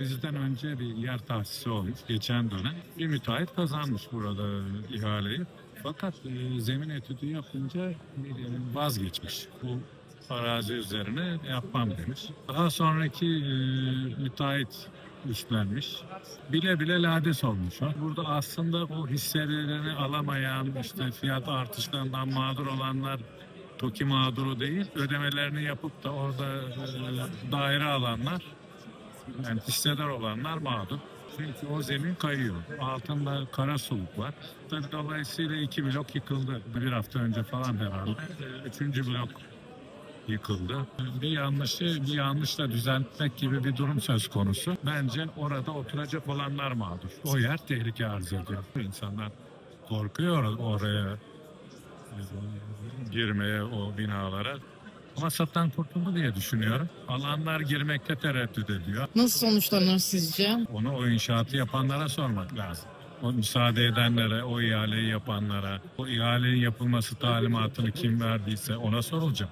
Bizden önce bir yer tahsisi olmuş geçen dönem. Bir müteahhit kazanmış burada ihaleyi. Fakat e, zemin etüdü yapınca e, vazgeçmiş. Bu arazi üzerine yapmam demiş. Daha sonraki e, müteahhit üstlenmiş. Bile bile lades olmuş. Burada aslında o hisselerini alamayan, işte fiyat artışlarından mağdur olanlar TOKİ mağduru değil, ödemelerini yapıp da orada e, daire alanlar yani hissedar olanlar mağdur. Çünkü o zemin kayıyor. Altında kara suluk var. Tabii dolayısıyla iki blok yıkıldı. Bir hafta önce falan herhalde. Ee, Üçüncü blok yıkıldı. Bir yanlışı bir yanlışla düzeltmek gibi bir durum söz konusu. Bence orada oturacak olanlar mağdur. O yer tehlike arz ediyor. İnsanlar korkuyor oraya e, girmeye o binalara. Ama satan kurtuldu diye düşünüyorum. Alanlar girmekte tereddüt ediyor. Nasıl sonuçlanır sizce? Onu o inşaatı yapanlara sormak lazım. O müsaade edenlere, o ihaleyi yapanlara, o ihalenin yapılması talimatını kim verdiyse ona sorulacak.